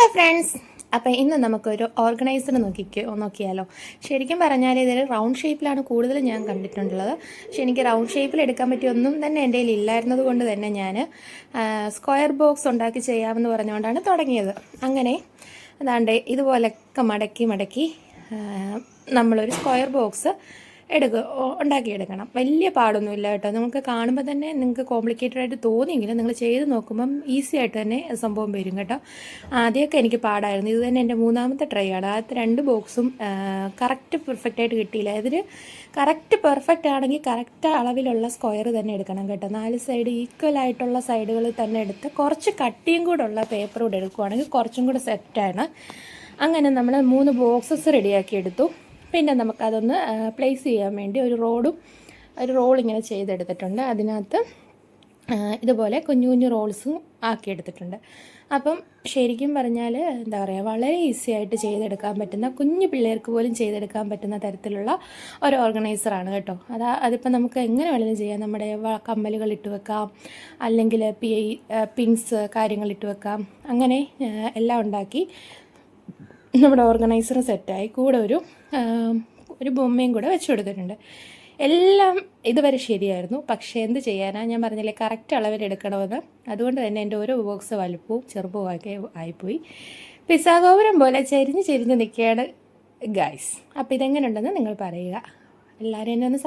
Hello friends അപ്പോൾ ഇന്ന് നമുക്കൊരു ഓർഗനൈസർ നോക്കിക്കോ നോക്കിയാലോ. ശരിക്കും പറഞ്ഞാൽ ഇതിൽ റൗണ്ട് ഷേപ്പിലാണ് കൂടുതലും ഞാൻ കണ്ടിട്ടുള്ളത്. പക്ഷെ എനിക്ക് റൗണ്ട് ഷേപ്പിൽ എടുക്കാൻ പറ്റിയ ഒന്നും തന്നെ എന്റെ കയ്യിൽ ഇല്ലായിരുന്നത് കൊണ്ട് തന്നെ ഞാൻ സ്ക്വയർ ബോക്സ് ഉണ്ടാക്കി ചെയ്യാമെന്ന് പറഞ്ഞുകൊണ്ടാണ് തുടങ്ങിയത്. അങ്ങനെ അതാണ്ട് ഇതുപോലൊക്കെ മടക്കി മടക്കി നമ്മളൊരു സ്ക്വയർ ബോക്സ് എടുക്കുക ഉണ്ടാക്കിയെടുക്കണം വലിയ പാടൊന്നുമില്ല കേട്ടോ. നമുക്ക് കാണുമ്പോൾ തന്നെ നിങ്ങൾക്ക് കോംപ്ലിക്കേറ്റഡ് ആയിട്ട് തോന്നിയെങ്കിലും നിങ്ങൾ ചെയ്ത് നോക്കുമ്പം ഈസി ആയിട്ട് തന്നെ സംഭവം വരും കേട്ടോ. ആദ്യമൊക്കെ എനിക്ക് പാടായിരുന്നു. ഇത് തന്നെ എന്റെ മൂന്നാമത്തെ ട്രൈ ആണ്. ആദ്യത്തെ രണ്ട് ബോക്സും കറക്റ്റ് പെർഫെക്റ്റ് ആയിട്ട് കിട്ടിയില്ല. അതിൽ കറക്റ്റ് പെർഫെക്റ്റ് ആണെങ്കിൽ കറക്റ്റ് അളവിലുള്ള സ്ക്വയർ തന്നെ എടുക്കണം കേട്ടോ. നാല് സൈഡ് ഈക്വൽ ആയിട്ടുള്ള സൈഡുകൾ തന്നെ എടുത്ത് കുറച്ച് കട്ടിയും കൂടെ ഉള്ള പേപ്പർ കൂടെ എടുക്കുവാണെങ്കിൽ കുറച്ചും കൂടെ സെറ്റാണ് അങ്ങനെ നമ്മൾ മൂന്ന് ബോക്സസ് റെഡിയാക്കി എടുത്തു. പിന്നെ നമുക്കതൊന്ന് പ്ലേസ് ചെയ്യാൻ വേണ്ടി ഒരു റോഡും ഒരു റോൾ ഇങ്ങനെ ചെയ്തെടുത്തിട്ടുണ്ട്. അതിനകത്ത് ഇതുപോലെ കുഞ്ഞു കുഞ്ഞു റോൾസും ആക്കിയെടുത്തിട്ടുണ്ട്. അപ്പം ശരിക്കും പറഞ്ഞാൽ എന്താ പറയുക വളരെ ഈസി ആയിട്ട് ചെയ്തെടുക്കാൻ പറ്റുന്ന കുഞ്ഞു പിള്ളേർക്ക് പോലും ചെയ്തെടുക്കാൻ പറ്റുന്ന തരത്തിലുള്ള ഒരു ഓർഗനൈസറാണ് കേട്ടോ. അതാ അതിപ്പോൾ നമുക്ക് എങ്ങനെ വേണമെങ്കിലും ചെയ്യാം. നമ്മുടെ കമ്മലുകൾ ഇട്ട് വെക്കാം. അല്ലെങ്കിൽ പി പിൻസ് കാര്യങ്ങൾ ഇട്ട് വെക്കാം. അങ്ങനെ എല്ലാം ഉണ്ടാക്കി നമ്മുടെ ഓർഗനൈസർ സെറ്റായി കൂടെ ഒരു ഒരു ബൊമ്മയും കൂടെ വെച്ച് കൊടുത്തിട്ടുണ്ട്. എല്ലാം ഇതുവരെ ശരിയായിരുന്നു. പക്ഷേ എന്ത് ചെയ്യാനാണ് ഞാൻ പറഞ്ഞില്ലേ കറക്റ്റ് അളവിൽ എടുക്കണമെന്ന്. അതുകൊണ്ട് തന്നെ എന്റെ ഓരോ ബോക്സ് വലുപ്പവും ചെറുപ്പവും ഒക്കെ ആയിപ്പോയി. പിസാഗോപുരം പോലെ ചെരിഞ്ഞ് ചെരിഞ്ഞ് നിൽക്കുകയാണ് ഗൈസ് അപ്പോൾ ഇതെങ്ങനെയുണ്ടെന്ന് നിങ്ങൾ പറയുക. എല്ലാവരും എന്നെ ഒന്ന്